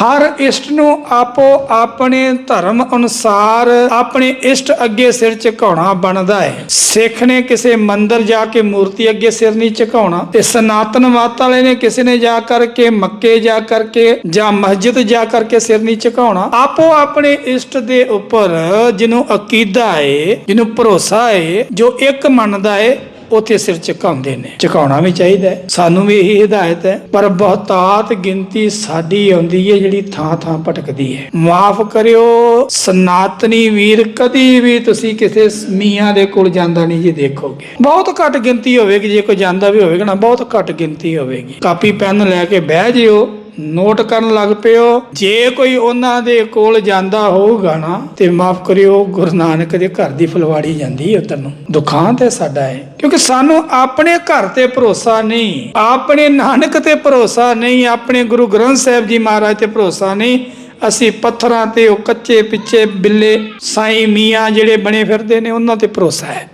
ਹਰ ਇਸ਼ਟ ਨੂੰ ਆਪੋ ਆਪਣੇ ਧਰਮ ਅਨੁਸਾਰ ਆਪਣੇ ਇਸ਼ਟ ਅੱਗੇ ਸਿਰ ਝੁਕਾਉਣਾ ਬਣਦਾ ਹੈ। ਸਿੱਖ ਨੇ ਕਿਸੇ ਮੰਦਰ ਜਾ ਕੇ ਮੂਰਤੀ ਅੱਗੇ ਸਿਰ ਨਹੀਂ ਝੁਕਾਉਣਾ ਤੇ ਸਨਾਤਨ ਮਤ ਵਾਲੇ ਨੇ ਕਿਸੇ ਨੇ ਜਾ ਕਰਕੇ ਮੱਕੇ ਜਾ ਕਰਕੇ ਜਾਂ ਮਸਜਿਦ ਜਾ ਕਰਕੇ ਸਿਰ ਨਹੀਂ ਝੁਕਾਉਣਾ। ਆਪੋ ਆਪਣੇ ਇਸ਼ਟ ਦੇ ਉੱਪਰ ਜਿਹਨੂੰ ਅਕੀਦਾ ਹੈ, ਜਿਹਨੂੰ ਭਰੋਸਾ ਹੈ, ਜੋ ਇੱਕ ਮੰਨਦਾ ਹੈ ਉੱਥੇ ਸਿਰ ਝੁਕਾਉਂਦੇ ਨੇ। ਝੁਕਾਉਣਾ ਵੀ ਚਾਹੀਦਾ ਸਾਨੂੰ ਵੀ ਇਹੀ ਹਦਾਇਤ ਹੈ। ਪਰ ਬਹੁਤਾਤ ਗਿਣਤੀ ਸਾਡੀ ਆਉਂਦੀ ਹੈ, ਜਿਹੜੀ ਥਾਂ ਥਾਂ ਭਟਕਦੀ ਹੈ। ਮਾਫ ਕਰਿਓ, ਸਨਾਤਨੀ ਵੀਰ, ਕਦੀ ਵੀ ਤੁਸੀਂ ਕਿਸੇ ਮੀਆਂ ਦੇ ਕੋਲ ਜਾਂਦਾ ਨਹੀਂ ਜੀ ਦੇਖੋਗੇ। ਬਹੁਤ ਘੱਟ ਗਿਣਤੀ ਹੋਵੇਗੀ। ਜੇ ਕੋਈ ਜਾਂਦਾ ਵੀ ਹੋਵੇਗਾ ਨਾ, ਬਹੁਤ ਘੱਟ ਗਿਣਤੀ ਹੋਵੇਗੀ। ਕਾਪੀ, ਪੈਨ ਲੈ ਕੇ ਬਹਿ ਜਿਓ। ਨੋਟ ਕਰਨ ਲੱਗ ਪਿਓ। ਜੇ ਕੋਈ ਉਹਨਾਂ ਦੇ ਕੋਲ ਜਾਂਦਾ ਹੋਊਗਾ ਨਾ, ਤੇ ਮਾਫ ਕਰਿਓ, ਗੁਰੂ ਨਾਨਕ ਦੇ ਘਰ ਦੀ ਫੁਲਵਾੜੀ ਜਾਂਦੀ ਹੈ ਤੈਨੂੰ ਦੁਖਾਂਤ ਹੈ ਸਾਡਾ ਹੈ ਕਿਉਂਕਿ ਸਾਨੂੰ ਆਪਣੇ ਘਰ ਤੇ ਭਰੋਸਾ ਨਹੀਂ, ਆਪਣੇ ਨਾਨਕ ਤੇ ਭਰੋਸਾ ਨਹੀਂ, ਆਪਣੇ ਗੁਰੂ ਗ੍ਰੰਥ ਸਾਹਿਬ ਜੀ ਮਹਾਰਾਜ ਤੇ ਭਰੋਸਾ ਨਹੀਂ। ਅਸੀਂ ਪੱਥਰਾਂ ਤੇ ਉਹ ਕੱਚੇ ਪਿੱਛੇ ਬਿੱਲੇ, ਸਾਈ ਮੀਆਂ ਜਿਹੜੇ ਬਣੇ ਫਿਰਦੇ ਨੇ, ਉਹਨਾਂ ਤੇ ਭਰੋਸਾ ਹੈ।